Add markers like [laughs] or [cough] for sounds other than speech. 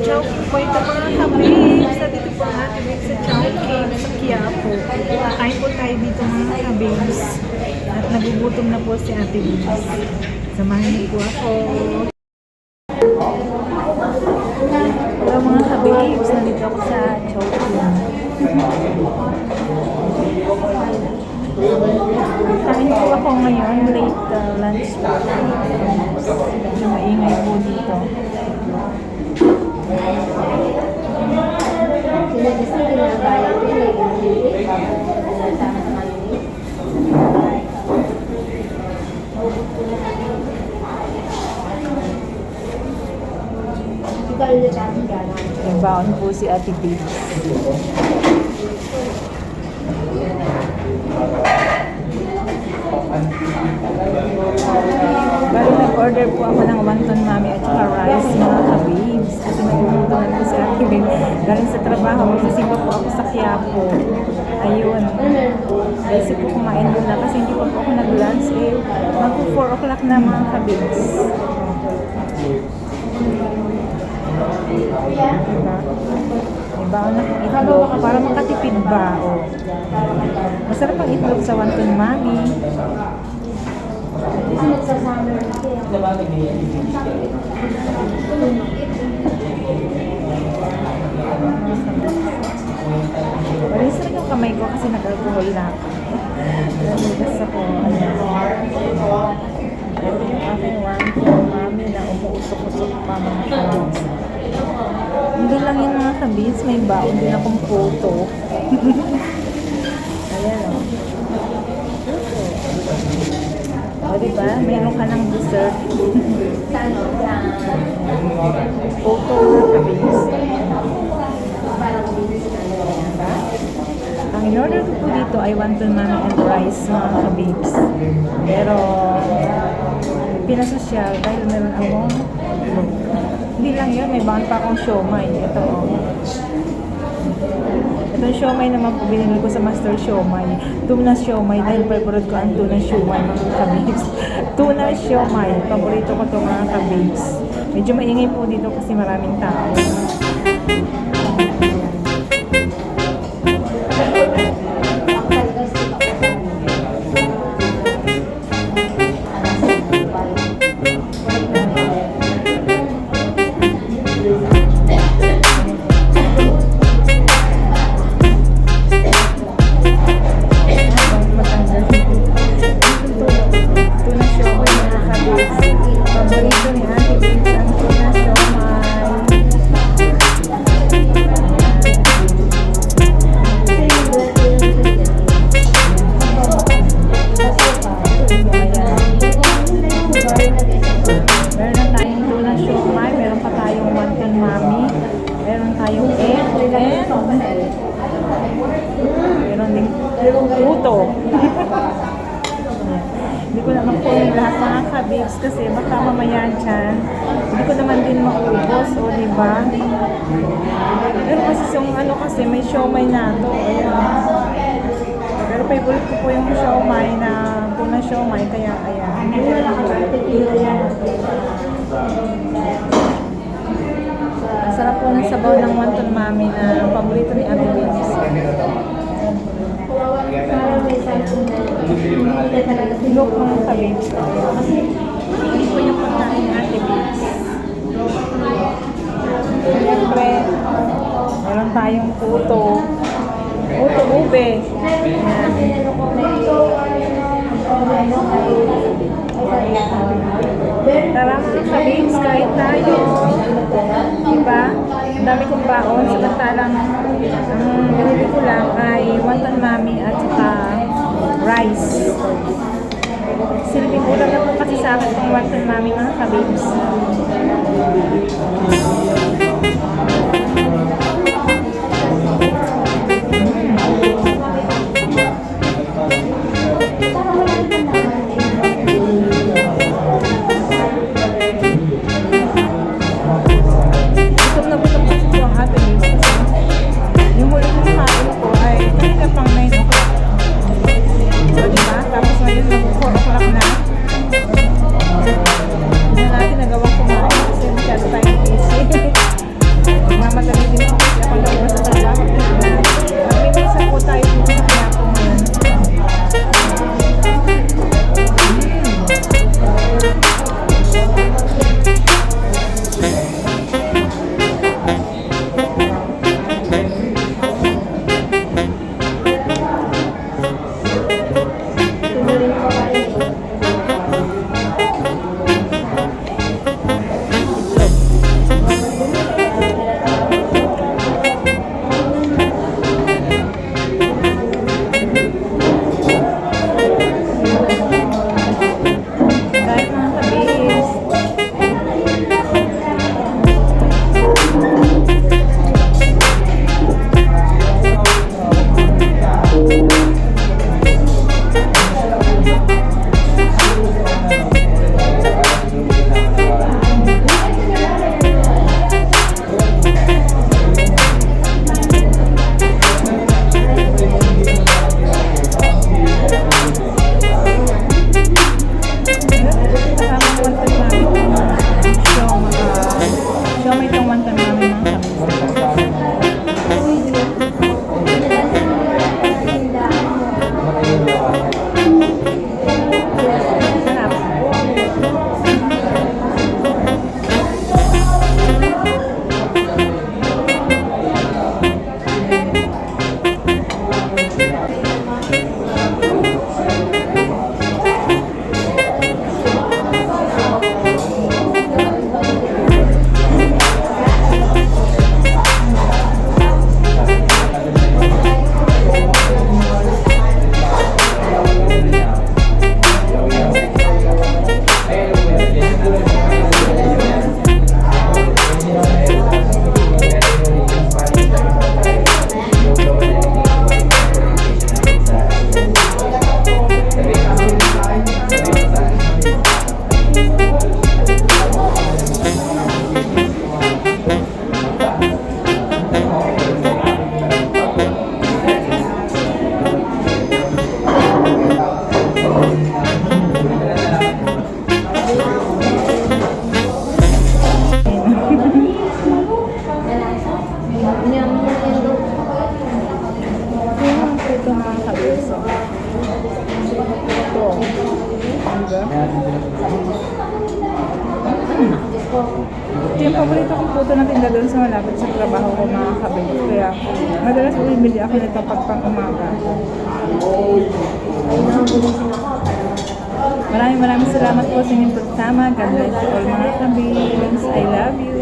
Chowking po ito mga kabibs. Dito po ating bibs sa Chowking sa Quiapo. Kain po tayo dito mga kabibs. At nagugutom na po si Ate Bibs. Samahan niyo po ako. Hello mga kabibs. Nandito ako sa Chowking. Kain po ako ngayon. Late uh, lunch po. Medyo maingay po dito. Nagbaon po si Ate Bibs. Bali nag-order po ako ng wonton mami at saka rice mga kabibs. Kasi nagugutuhan po si Ate Bibs. Galing sa trabaho, magsisimba po ako sa Quiapo. Ayun. Basic po kumain muna kasi hindi pa po ako nag-lunch eh. Mag 4 o'clock na mga kabibs. Diba? Diba? na itlog para makatipid ba? O. Masarap ang itlog sa wonton mami. Kasi kabins, may baon din akong photo. [laughs] Ayan o. O diba? Meron ka ng dessert. [laughs] Photo. Diba? Ang in-order ko po dito ay wonton mami and rice mga kabibs. Pero pinasosyal dahil meron akong hindi lang yun, may baon pa akong siomay. Ito oh. Itong siomay naman po ko sa Master Siomay. Tuna siomay dahil favorite ko ang tuna siomay mga kabibs. [laughs] tuna siomay. Paborito ko to mga kabibs. Medyo maingay po dito kasi maraming tao. Meron meron din puto. Hindi ko naman po yung lahat mga kabibs kasi baka mamaya dyan, hindi ko naman din maubos, o di ba? Pero kasi yung ano kasi may siomay na to, ayan. Pero favorite ko po yung siomay na tuna siomay, kaya ayan. Ang sarap po ng sabaw ng wonton mami na paborito ni Ate na talaga Look mga kabibs. Kasi hindi po yung pagkain ni Ate Bibs. Siyempre, meron tayong puto. Puto ube. Ayan. Tara mga kabibs, kain tayo. Diba? Ang dami kong baon. Samantalang ang binili ko lang ay wonton mami at saka rice. Silbing ulam na po kasi sa akin itong wonton mami mga kabibs. Ito yung paborito kong puto na tinda doon sa malapit sa trabaho ko mga kabay. Kaya madalas bumibili ako nito pag pang umaga. Maraming maraming salamat po sa inyong pagsama. God bless you all mga kabins. I love you.